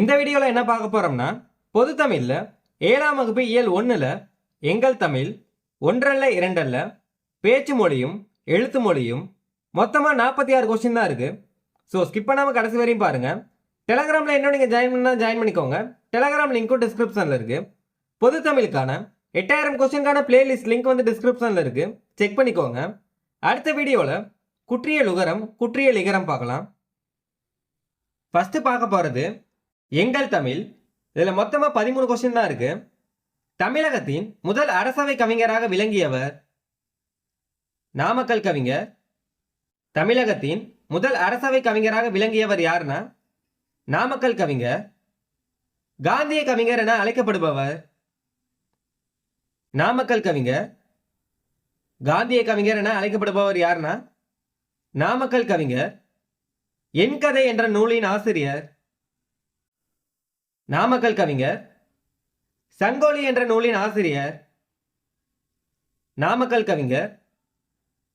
இந்த வீடியோவில் என்ன பார்க்க போகிறோம்னா பொது தமிழில் ஏழாம் வகுப்பு இயல் ஒன்றில் எங்கள் தமிழ் ஒன்றல்ல இரண்டல்ல பேச்சு மொழியும் எழுத்து மொழியும் மொத்தமாக நாற்பத்தி ஆறு கொஸ்டின் தான் இருக்குது ஸோ ஸ்கிப் பண்ணாமல் கடைசி வரையும் பாருங்கள் டெலகிராமில் என்ன நீங்கள் ஜாயின் பண்ணால் ஜாயின் பண்ணிக்கோங்க. டெலகிராம் லிங்க்கும் டிஸ்கிரிப்ஷனில் இருக்குது பொது தமிழுக்கான எட்டாயிரம் கொஸ்டினுக்கான பிளேலிஸ்ட் லிங்க் வந்து டிஸ்கிரிப்ஷனில் இருக்குது செக் பண்ணிக்கோங்க. அடுத்த வீடியோவில் குற்றியல் உகரம் குற்றியல் இகரம் பார்க்கலாம். ஃபஸ்ட்டு பார்க்க போகிறது எங்கள் தமிழ். இதில் மொத்தமாக பதிமூணு கொஸ்டின் தான் இருக்கு. தமிழகத்தின் முதல் அரசவை கவிஞராக விளங்கியவர் நாமக்கல் கவிஞர். தமிழகத்தின் முதல் அரசவை கவிஞராக விளங்கியவர் யாருன்னா? நாமக்கல் கவிஞர். காந்திய கவிஞர் என அழைக்கப்படுபவர் நாமக்கல் கவிஞர். காந்திய கவிஞர் என அழைக்கப்படுபவர் யாருன்னா? நாமக்கல் கவிஞர். என் கதை என்ற நூலின் ஆசிரியர். நாமக்கல் கவிஞர் சங்கோலி என்ற நூலின் ஆசிரியர். நாமக்கல் கவிஞர்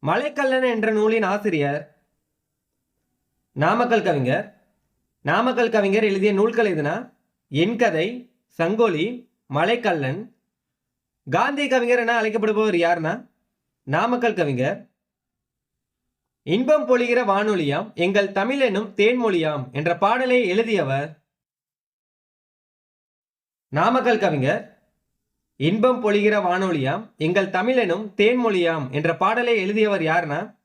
மலைக்கல்லன் என்ற நூலின் ஆசிரியர். நாமக்கல் கவிஞர் நாமக்கல் கவிஞர் எழுதிய நூல்கள் எதுனா? என் கதை சங்கோலி மலைக்கல்லன். காந்தி கவிஞர் என அழைக்கப்படுபவர் யாருன்னா நாமக்கல் கவிஞர். இன்பம் பொழிகிற வானொலியாம் எங்கள் தமிழ் என்னும் தேன்மொழியாம் என்ற பாடலை எழுதியவர். நாமக்கல் கவிஞர் இன்பம் பொழிகிற வானொலியாம் எங்கள் தமிழெனும் தேன்மொழியாம் என்ற பாடலை எழுதியவர் யாருன்னா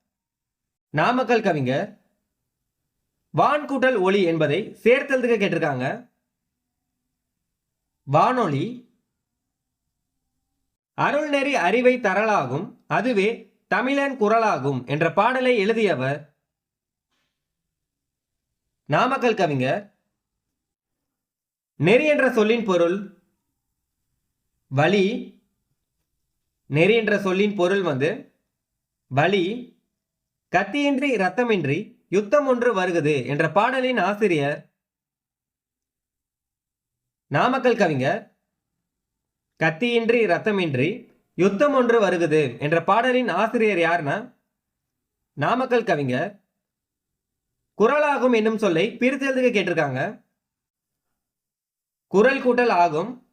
நாமக்கல் கவிஞர் வான்கூட்டல் ஒளி என்பதை சேர்த்தெழுதுக கேட்டிருக்காங்க. வானொலி அருள்நெறி அறிவை தரலாகும் அதுவே தமிழன் குரலாகும் என்ற பாடலை எழுதியவர் நாமக்கல் கவிஞர் நெறி என்ற சொல்லின் பொருள் வழி நெறி என்ற சொல்லின் பொருள் வந்து வழி கத்தியின்றி இரத்தமின்றி யுத்தம் ஒன்று வருகுது என்ற பாடலின் ஆசிரியர் நாமக்கல் கவிஞர் கத்தியின்றி இரத்தமின்றி யுத்தம் ஒன்று வருகுது என்ற பாடலின் ஆசிரியர் யாருன்னா நாமக்கல் கவிஞர். குரலாகும் என்னும் சொல்லை பிரித்து எழுதுக கேட்டிருக்காங்க. குரல் கூட்டல் ஆகும்.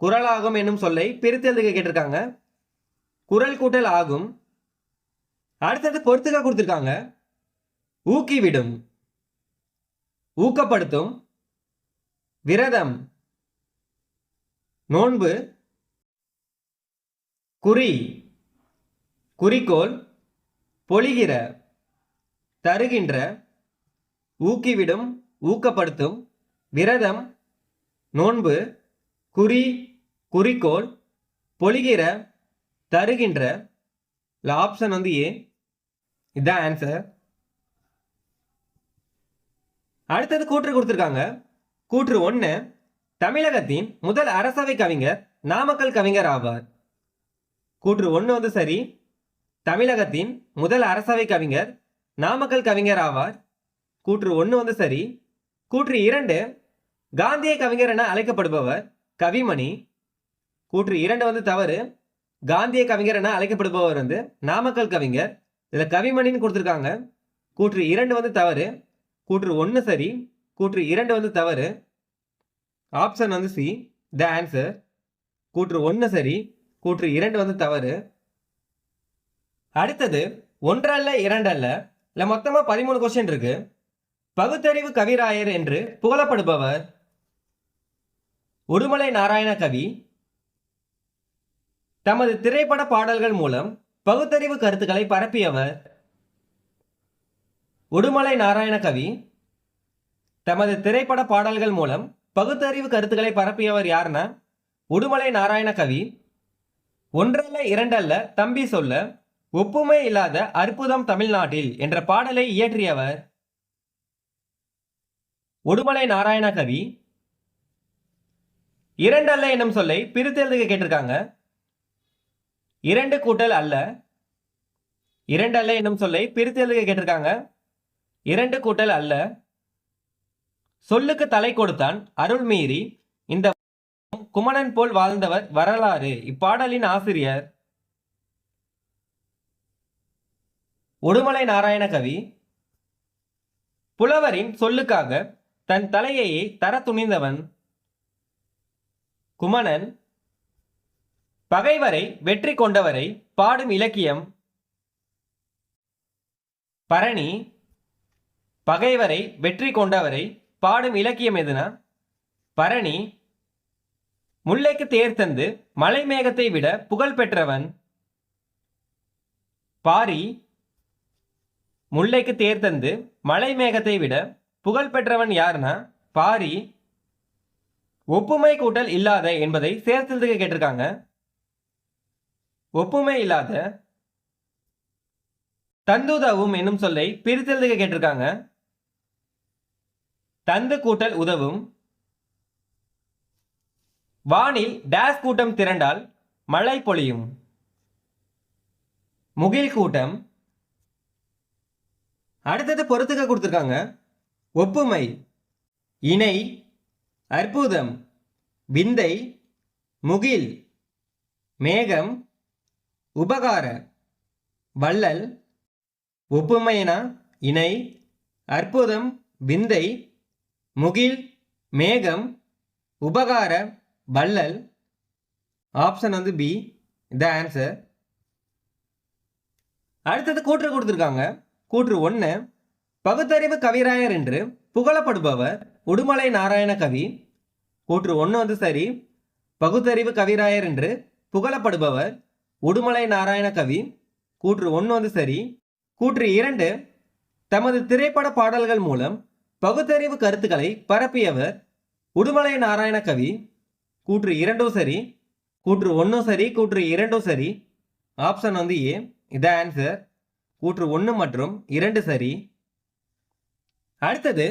குரலாகும் என்னும் சொல்லை பிரித்து எழுதுக கேட்டிருக்காங்க. குரல் கூட்டல் ஆகும். அடுத்தது பொறுத்துக்க கொடுத்துருக்காங்க. ஊக்கிவிடும். ஊக்கப்படுத்தும். விரதம். நோன்பு. குறி. குறிக்கோள். பொழிகிற. தருகின்ற. ஊக்கிவிடும். ஊக்கப்படுத்தும். விரதம் நோன்பு குறி குறிக்கோள் பொழிகிற தருகின்ற இல்லை ஆப்ஷன் வந்து ஏ இதுதான் ஆன்சர் அடுத்தது கூற்று கொடுத்துருக்காங்க. கூற்று ஒன்று தமிழகத்தின் முதல் அரசவை கவிஞர் நாமக்கல் கவிஞர் ஆவார். கூற்று ஒன்று வந்து சரி தமிழகத்தின் முதல் அரசவை கவிஞர் நாமக்கல் கவிஞர் ஆவார். கூற்று ஒன்று வந்து சரி கூற்று இரண்டு காந்திய கவிஞர் என அழைக்கப்படுபவர் கவிமணி. கூற்று இரண்டு வந்து தவறு. காந்திய கவிஞர் என அழைக்கப்படுபவர் வந்து நாமக்கல் கவிஞர். இதில் கவிமணின்னு கொடுத்துருக்காங்க. கூற்று இரண்டு வந்து தவறு. கூற்று ஒன்று சரி. கூற்று இரண்டு வந்து தவறு. ஆப்ஷன் வந்து சி. The answer. கூற்று ஒன்று சரி. கூற்று இரண்டு வந்து தவறு. அடுத்தது ஒன்றல்ல இரண்டல்ல. இல்லை மொத்தமாக பதிமூணு கொஸ்டின் இருக்கு. பகுத்தறிவு கவிராயர் என்று புகழப்படுபவர் உடுமலை நாராயண கவி தமது திரைப்பட பாடல்கள் மூலம் பகுத்தறிவு கருத்துக்களை பரப்பியவர். உடுமலை நாராயண கவி தமது திரைப்பட பாடல்கள் மூலம் பகுத்தறிவு கருத்துக்களை பரப்பியவர் யாருன்னா உடுமலை நாராயண கவி ஒன்றல்ல இரண்டல்ல தம்பி சொல்ல ஒப்புமை இல்லாத அற்புதம் தமிழ்நாட்டில் என்ற பாடலை இயற்றியவர். உடுமலை நாராயண கவி இரண்டு அல்ல என்னும் சொல்லை பிரித்தெழுதுக கேட்டிருக்காங்க. இரண்டு கூட்டல் அல்ல. இரண்டு அல்ல என்னும் சொல்லை பிரித்தெழுதுக கேட்டிருக்காங்க. இரண்டு கூட்டல் அல்ல. சொல்லுக்கு தலை கொடுத்தான் அருள் மீறி இந்த குமணன் போல் வாழ்ந்தவர் வரலாறு. இப்பாடலின் ஆசிரியர் உடுமலை நாராயண கவி. புலவரின் சொல்லுக்காக தன் தலையையே தர துணிந்தவன் குமணன் பகைவரை வெற்றி கொண்டவரை பாடும் இலக்கியம் பரணி பகைவரை வெற்றி கொண்டவரை பாடும் இலக்கியம் எதுனா? பரணி முல்லைக்கு தேர் தந்து மலை மேகத்தை விட புகழ் பெற்றவன். பாரி முல்லைக்கு தேர் தந்து மலை மேகத்தை விட புகழ் பெற்றவன் யாருன்னா பாரி ஒப்புமை கூட்டல் இல்லாத என்பதை சேர்த்ததுக்கு கேட்டிருக்காங்க. ஒப்புமை இல்லாத தந்துதவும் என்னும் சொல்லை பிரித்தெழுதுக கேட்டிருக்காங்க. தந்து கூட்டல் உதவும். வானில் டேஸ் கூட்டம் திரண்டால் மழை பொழியும். முகில் கூட்டம். அடுத்தது பொறுத்துக்க கொடுத்துருக்காங்க. ஒப்புமை. இணை. அற்புதம் விந்தை முகில் மேகம் உபகார வள்ளல் ஒப்புமையனா இணை அற்புதம் விந்தை முகில் மேகம் உபகார வள்ளல். ஆப்ஷன் வந்து பி த ஆன்சர் அடுத்தது கூற்று கொடுத்துருக்காங்க. கூற்று ஒன்று பகுத்தறிவு கவிராயர் என்று புகழப்படுபவர் உடுமலை நாராயண கவி. கூற்று ஒன்று வந்து சரி. பகுத்தறிவு கவிராயர் என்று புகழப்படுபவர் உடுமலை நாராயண கவி. கூற்று ஒன்று வந்து சரி. கூற்று இரண்டு தமது திரைப்பட பாடல்கள் மூலம் பகுத்தறிவு கருத்துக்களை பரப்பியவர் உடுமலை நாராயண கவி. கூற்று இரண்டும் சரி. கூற்று ஒன்றும் சரி கூற்று இரண்டும் சரி. ஆப்ஷன் வந்து ஏ இதான் ஆன்சர் கூற்று ஒன்று மற்றும் இரண்டு சரி. அடுத்தது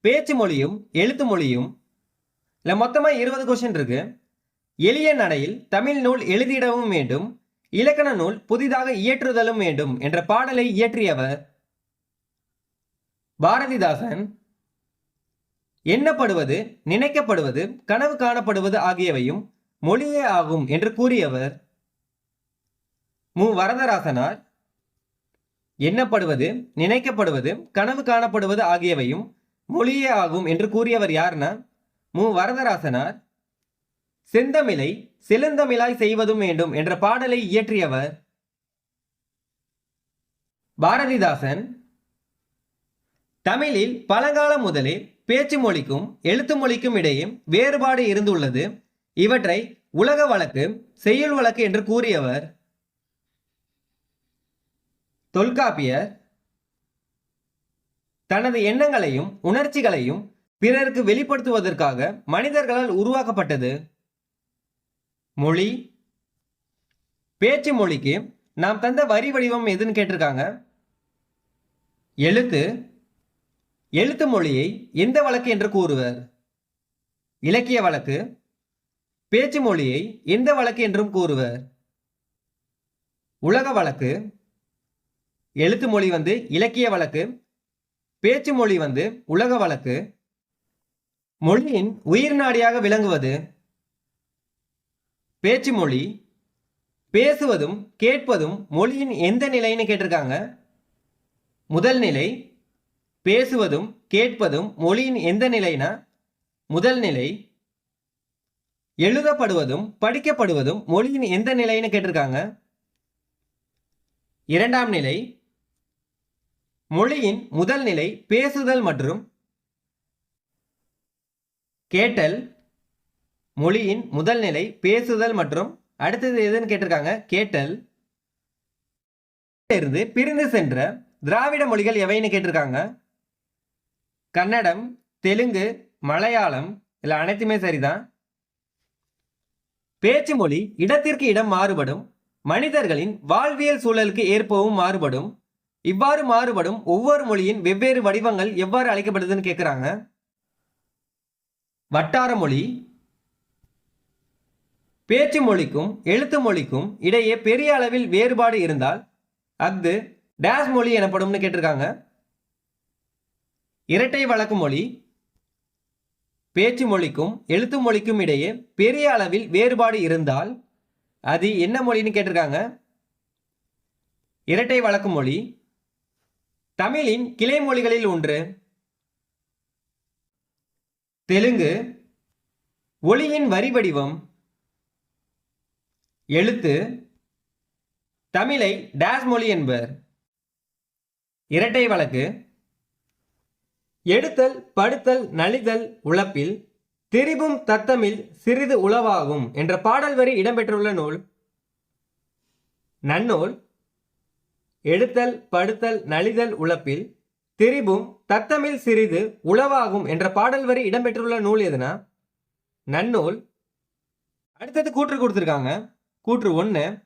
பேச்சு மொழியும் எழுத்து மொழியும் இல்லை மொத்தமாக இருபது கொஷின் இருக்கு. எளிய நடையில் தமிழ் நூல் எழுதிடவும் வேண்டும். இலக்கண நூல் புதிதாக இயற்றுதலும் வேண்டும் என்ற பாடலை இயற்றியவர் பாரதிதாசன். எண்ணப்படுவது நினைக்கப்படுவது கனவு காணப்படுவது ஆகியவையும் மொழியே ஆகும் என்று கூறியவர் மு. வரதராசனார். எண்ணப்படுவது நினைக்கப்படுவது கனவு காணப்படுவது ஆகியவையும் மொழியே ஆகும் என்று கூறியவர் யாருன்னா மு. வரதராசனார் செந்தமிழை செழுந்தமிழாய் செய்வதும் வேண்டும் என்ற பாடலை இயற்றியவர் பாரதிதாசன். தமிழில் பழங்காலம் முதலே பேச்சு மொழிக்கும் எழுத்து மொழிக்கும் இடையே வேறுபாடு இருந்துள்ளது. இவற்றை உலக வழக்கு செய்யுள் வழக்கு என்று கூறியவர் தொல்காப்பியர். தனது எண்ணங்களையும் உணர்ச்சிகளையும் பிறருக்கு வெளிப்படுத்துவதற்காக மனிதர்களால் உருவாக்கப்பட்டது மொழி. பேச்சு மொழிக்கு நாம் தந்த வரி வடிவம் எதுன்னு கேட்டிருக்காங்க. எழுத்து. எழுத்து மொழியை எந்த வழக்கு என்று கூறுவர்? இலக்கிய வழக்கு. பேச்சு மொழியை எந்த வழக்கு என்றும் கூறுவர்? உலக வழக்கு. எழுத்து மொழி வந்து இலக்கிய வழக்கு. பேச்சு மொழி வந்து உலக வழக்கு. மொழியின் உயிர் நாடியாக விளங்குவது? பேச்சு மொழி பேசுவதும் கேட்பதும் மொழியின் எந்த நிலைன்னு கேட்டிருக்காங்க? முதல் நிலை பேசுவதும் கேட்பதும் மொழியின் எந்த நிலைனா? முதல் நிலை எழுதப்படுவதும் படிக்கப்படுவதும் மொழியின் எந்த நிலைன்னு கேட்டிருக்காங்க? இரண்டாம் நிலை மொழியின் முதல் நிலை பேசுதல் மற்றும் கேட்டல் மொழியின் முதல் நிலை பேசுதல் மற்றும் அடுத்தது எதுன்னு கேட்டிருக்காங்க? கேட்டல் இருந்து பிரிந்து சென்ற திராவிட மொழிகள் எவைன்னு கேட்டிருக்காங்க? கன்னடம் தெலுங்கு மலையாளம் இல்லை அனைத்துமே சரிதான். பேச்சு மொழி இடத்திற்கு இடம் மாறுபடும். மனிதர்களின் வாழ்வியல் சூழலுக்கு ஏற்பவும் மாறுபடும். இவ்வாறு மாறுபடும் ஒவ்வொரு மொழியின் வெவ்வேறு வடிவங்கள் எவ்வாறு அழைக்கப்படுதுன்னு கேட்குறாங்க வட்டார மொழி பேச்சு மொழிக்கும் எழுத்து மொழிக்கும் இடையே பெரிய அளவில் வேறுபாடு இருந்தால் அஃது டேஸ் மொழி எனப்படும்னு கேட்டிருக்காங்க. இரட்டை வழக்கு மொழி பேச்சு மொழிக்கும் எழுத்து மொழிக்கும் இடையே பெரிய அளவில் வேறுபாடு இருந்தால் அது என்ன மொழின்னு கேட்டிருக்காங்க. இரட்டை வழக்கு மொழி தமிழின் கிளை மொழிகளில் ஒன்று தெலுங்கு ஒளியின் வரி வடிவம் எழுத்து தமிழை டேஸ் மொழி என்பர். இரட்டை வழக்கு எடுத்தல் படுத்தல் நலிதல் உழப்பில் திரிபும் தத்தமில் சிறிது உளவாகும் என்ற பாடல் வரி இடம்பெற்றுள்ள நூல். நன்னூல் எடுத்தல் படுத்தல் நலிதல் உழப்பில் திரிபும் தத்தமிழ் சிறிது உளவாகும் என்ற பாடல் வரி இடம்பெற்றுள்ள நூல் எதுனா? நன்னூல். அடுத்தது கூற்று கொடுத்துருக்காங்க. கூற்று ஒன்று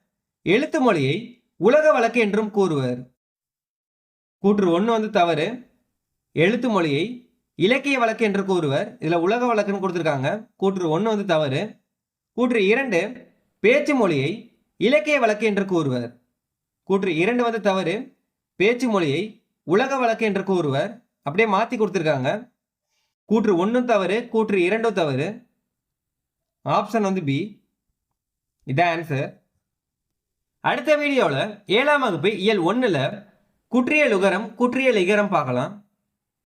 எழுத்து மொழியை உலக வழக்கு என்றும் கூறுவர். கூற்று ஒன்று வந்து தவறு எழுத்து மொழியை இலக்கிய வழக்கு என்று கூறுவர். இதில் உலக வழக்குன்னு கொடுத்துருக்காங்க. கூற்று ஒன்று வந்து தவறு கூற்று இரண்டு பேச்சு மொழியை இலக்கிய வழக்கு என்று கூறுவர். கூற்று இரண்டு வந்து தவறு பேச்சு மொழியை உலக வழக்கு என்று கூறுவர். அப்படியே மாற்றி கொடுத்துருக்காங்க. கூற்று ஒன்றும் தவறு கூற்று இரண்டும் தவறு. ஆப்ஷன் வந்து பி இதான் ஆன்சர் அடுத்த வீடியோவில் ஏழாம் வகுப்பு இயல் ஒன்றில் குற்றியல் உகரம் குற்றியல் இகரம் பார்க்கலாம்.